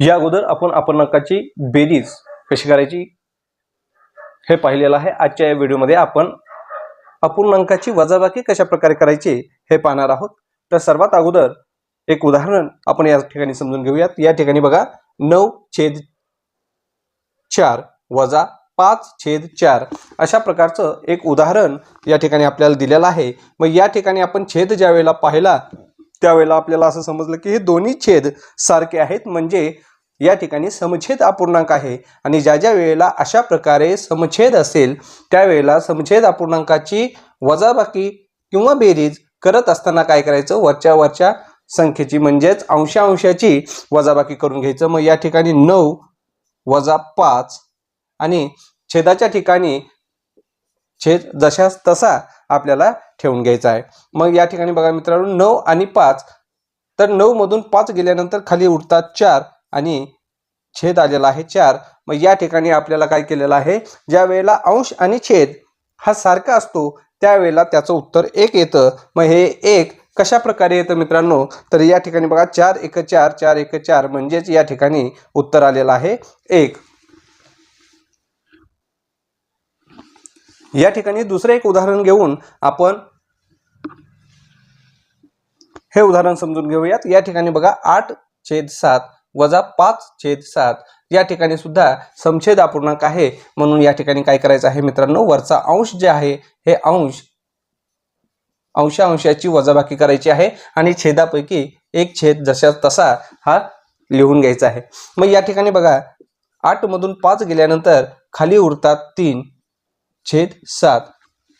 या अगोदर आपण अपूर्णांकाची बेरीज कशी करायची हे पाहिलेलं आहे. आजच्या या व्हिडिओमध्ये आपण अपूर्णांकाची वजाबाकी कशा प्रकारे करायची हे पाहणार आहोत. तर सर्वात अगोदर एक उदाहरण आपण या ठिकाणी समजून घेऊयात. या ठिकाणी बघा नऊ छेद चार वजा पाच छेद चार अशा प्रकारचं एक उदाहरण या ठिकाणी आपल्याला दिलेलं आहे. मग या ठिकाणी आपण छेद ज्या वेळेला पाहिला त्यावेळेला आपल्याला असं समजलं की हे दोन्ही छेद सारखे आहेत. म्हणजे या ठिकाणी समछेद अपूर्णांक आहे. आणि ज्या ज्या वेळेला अशा प्रकारे समछेद असेल त्यावेळेला समछेद अपूर्णांकाची वजाबाकी किंवा बेरीज करत असताना काय करायचं? वरच्या वरच्या संख्येची म्हणजेच अंशांशाची वजाबाकी करून घ्यायचं. मग या ठिकाणी नऊ वजा पाच आणि छेदाच्या ठिकाणी छेद जशास तसा आपल्याला ठेवून घ्यायचा आहे. मग या ठिकाणी बघा मित्रांनो नऊ आणि पाच. तर नऊमधून पाच गेल्यानंतर खाली उरतात चार आणि छेद आलेला आहे चार. मग या ठिकाणी आपल्याला काय केलेलं आहे? ज्या वेळेला अंश आणि छेद हा सारखा असतो त्यावेळेला त्याचं उत्तर एक येतं. मग हे एक कशा प्रकारे येतं मित्रांनो? तर या ठिकाणी बघा चार एक चार चार एक चार म्हणजेच या ठिकाणी उत्तर आलेलं आहे एक. या ठिकाणी दुसरं एक उदाहरण घेऊन आपण हे उदाहरण समजून घेऊयात. या ठिकाणी बघा आठ छेद सात. वजा पाच छेद सात. या ठिकाणी सुद्धा समछेद अपूर्णांक आहे. म्हणून या ठिकाणी काय करायचं आहे मित्रांनो? वरचा अंश जे आहे हे अंश अंशा अंशाची वजाबाकी करायची आहे आणि छेदापैकी एक छेद जशा तसा हा लिहून घ्यायचा आहे. मग या ठिकाणी बघा आठ मधून पाच गेल्यानंतर खाली उरतात तीन छेद सात.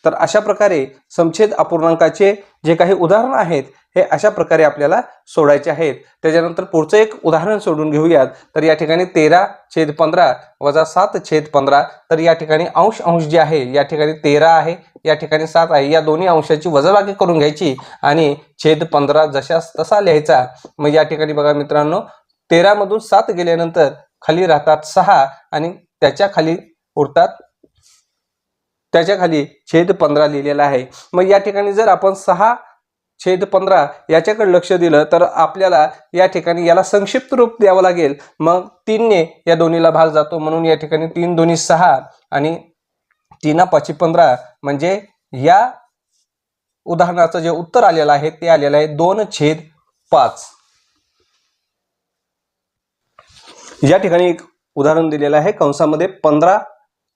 तर अशा प्रकारे समछेद अपूर्णांकाचे जे काही उदाहरण आहेत हे अशा प्रकारे आपल्याला सोडायचे आहेत. त्याच्यानंतर पुढचं एक उदाहरण सोडून घेऊयात. तर या ठिकाणी तेरा छेद पंधरा वजा सात छेद पंधरा तर या ठिकाणी अंश अंश जे आहे या ठिकाणी तेरा आहे या ठिकाणी सात आहे. या दोन्ही अंशाची वजाबाकी करून घ्यायची आणि छेद पंधरा जशास तसा लिहायचा. मग या ठिकाणी बघा मित्रांनो तेरामधून सात गेल्यानंतर खाली राहतात सहा आणि त्याच्याखाली उरतात त्याच्याखाली छेद पंधरा लिहिलेला आहे. मग या ठिकाणी जर आपण सहा छेद पंधरा याच्याकडे लक्ष दिलं तर आपल्याला या ठिकाणी याला संक्षिप्त रूप द्यावं लागेल. मग तीनने या दोन्हीला भाग जातो म्हणून या ठिकाणी तीन दोन्ही सहा आणि तीना पाचशे पंधरा. म्हणजे या उदाहरणाचं जे उत्तर आलेलं आहे ते आलेलं आहे दोन छेद पाच. या ठिकाणी एक उदाहरण दिलेलं आहे. कंसामध्ये पंधरा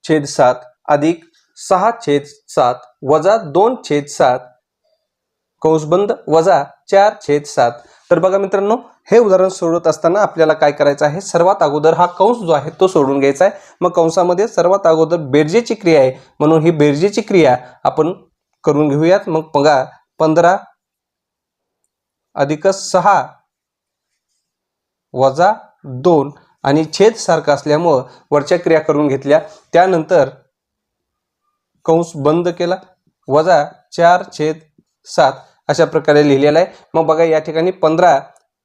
छेद सात अधिक सहा छेद सात वजा दोन छेद सात कंसबंद वजा चार छेद सात. तर बघा मित्रांनो हे उदाहरण सोडवत असताना आपल्याला काय करायचं आहे? सर्वात अगोदर हा कंस जो आहे तो सोडून घ्यायचा आहे. मग कंसामध्ये सर्वात अगोदर बेरजेची क्रिया आहे. म्हणून ही बेरजेची क्रिया आपण करून घेऊयात. मग बघा पंधरा अधिक सहा वजा दोन आणि छेद सारखा असल्यामुळं वरच्या क्रिया करून घेतल्या. त्यानंतर कंस बंद केला. वजा चार छेद सात अशा प्रकारे लिहिलेला आहे. मग बघा या ठिकाणी पंधरा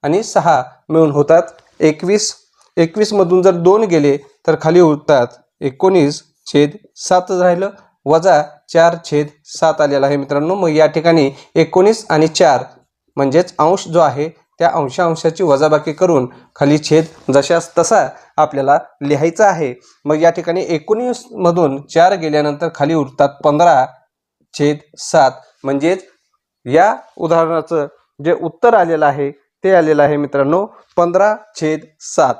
आणि सहा मिळून होतात. एकवीस एकवीसमधून जर दोन गेले तर खाली उरतात. एकोणीस छेद सातच राहिलं. वजा चार छेद सात आलेला आहे मित्रांनो. मग या ठिकाणी एकोणीस आणि चार म्हणजेच अंश जो आहे त्या अंशा अंशाची वजाबाकी करून खाली छेद जशास तसा आपल्याला लिहायचा आहे. मग या ठिकाणी एकोणीसमधून चार गेल्यानंतर खाली उरतात पंधरा छेद सात. म्हणजेच या उदाहरणाचं जे उत्तर आलेलं आहे ते आलेलं आहे मित्रांनो पंधरा छेद सात.